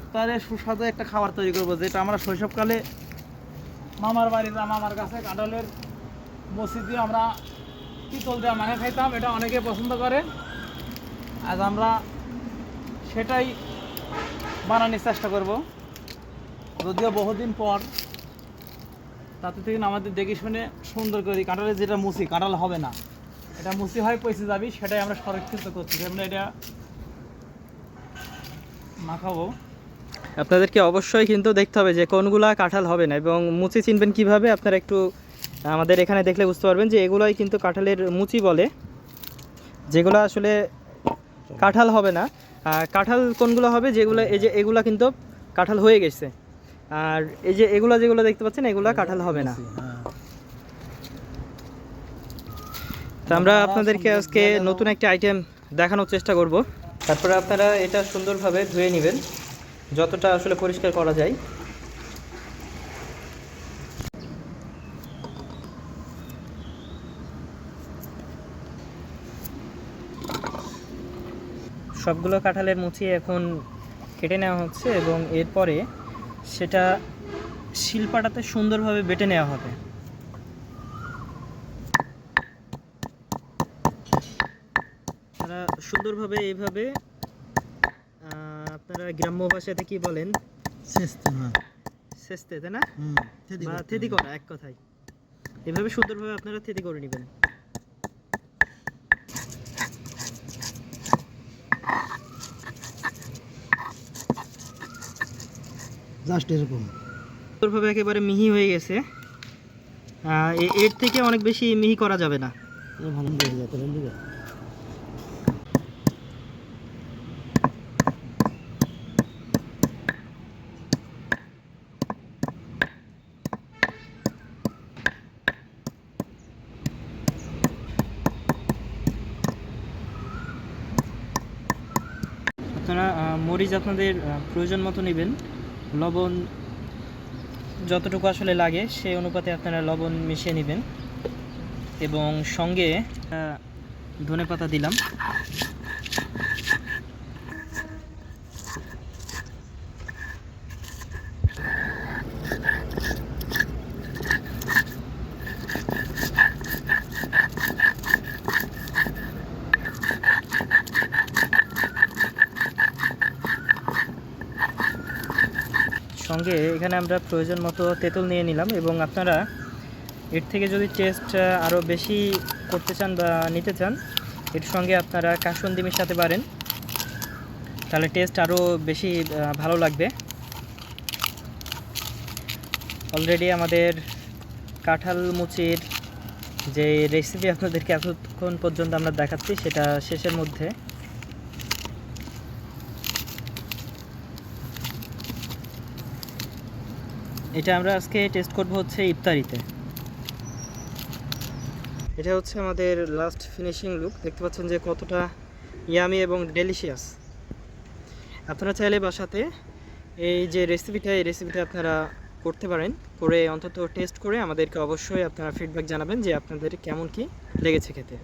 ইফতারে সুস্বাদু একটা খাবার তৈরি করব, যেটা আমরা শৈশবকালে মামার বাড়িতে মামার কাছে কাঁঠালের মসজিদ দিয়ে আমরা পিতল দেওয়া মাখা খাইতাম, এটা অনেকে পছন্দ করে। আজ আমরা সেটাই বানানোর চেষ্টা করব। যদিও বহুদিন পর তাতে থেকে আমাদের দেখে শুনে সুন্দর করি কাঁঠালের যেটা মুসি, কাঁঠাল হবে না। এটা মুসি হয় পয়সে যাবি, সেটাই আমরা সংরক্ষিত করছি। যেমন এটা মাখাবো। আপনাদেরকে অবশ্যই কিন্তু দেখতে হবে যে কোনগুলা কাঁঠাল হবে না এবং মুচি চিনবেন কীভাবে, আপনারা একটু আমাদের এখানে দেখলে বুঝতে পারবেন যে এগুলোই কিন্তু কাঁঠালের মুচি বলে, যেগুলো আসলে কাঁঠাল হবে না। কাঁঠাল কোনগুলো হবে, যেগুলো এই যে এগুলো কিন্তু কাঁঠাল হয়ে গেছে। আর এই যে এগুলো যেগুলো দেখতে পাচ্ছেন, এগুলো কাঁঠাল হবে না। তো আমরা আপনাদেরকে আজকে নতুন একটা আইটেম দেখানোর চেষ্টা করব। তারপরে আপনারা এটা সুন্দরভাবে ধুয়ে নেবেন। যতটা আসলে পরিষ্কার করা যায়। সবগুলো কাঁঠালের মুচি এখন কেটে নেওয়া হচ্ছে এবং এরপরে সেটা শিলপাটাতে সুন্দরভাবে বেটে নেওয়া হবে। সুন্দরভাবে এইভাবে আপনারা গ্রাম্য ভাষাতে কি বলেন? সিস্টেম সেস্তে তাই না? বা থেদি করা এক কথায়। এভাবে সুন্দরভাবে আপনারা থেদি করে নেবেন। জাস্ট এরকম। সুন্দরভাবে একেবারে মিহি হয়ে গেছে। এর থেকে অনেক বেশি মিহি করা যাবে না। ভালো আপনারা মরিচ আপনাদের প্রয়োজন মতো নেবেন। লবণ যতটুকু আসলে লাগে, সে অনুপাতে আপনারা লবণ মিশিয়ে নেবেন। এবং সঙ্গে ধনে পাতা দিলাম। সঙ্গে এখানে আমরা প্রয়োজন মতো তেঁতুল নিয়ে নিলাম এবং আপনারা এর থেকে যদি টেস্ট আরও বেশি করতে চান বা নিতে চান, এর সঙ্গে আপনারা কাসুন্দি মেশাতে পারেন। তাহলে টেস্ট আরও বেশি ভালো লাগবে। অলরেডি আমাদের কাঁঠাল মুচির যে রেসিপি আপনাদেরকে এতক্ষণ পর্যন্ত আমরা দেখাচ্ছি, সেটা শেষের মধ্যে। এটা আমরা আজকে টেস্ট করব হচ্ছে ইফতারিতে। এটা হচ্ছে আমাদের লাস্ট ফিনিশিং লুক দেখতে পাচ্ছেন যে কতটা ইয়ামি এবং ডেলিশিয়াস আপনারা চাইলে বাসাতে এই যে রেসিপিটা এই রেসিপিটা আপনারা করতে পারেন। করে অন্তত টেস্ট করে আমাদেরকে অবশ্যই আপনারা ফিডব্যাক জানাবেন যে আপনাদের কেমন কি লেগেছে খেতে।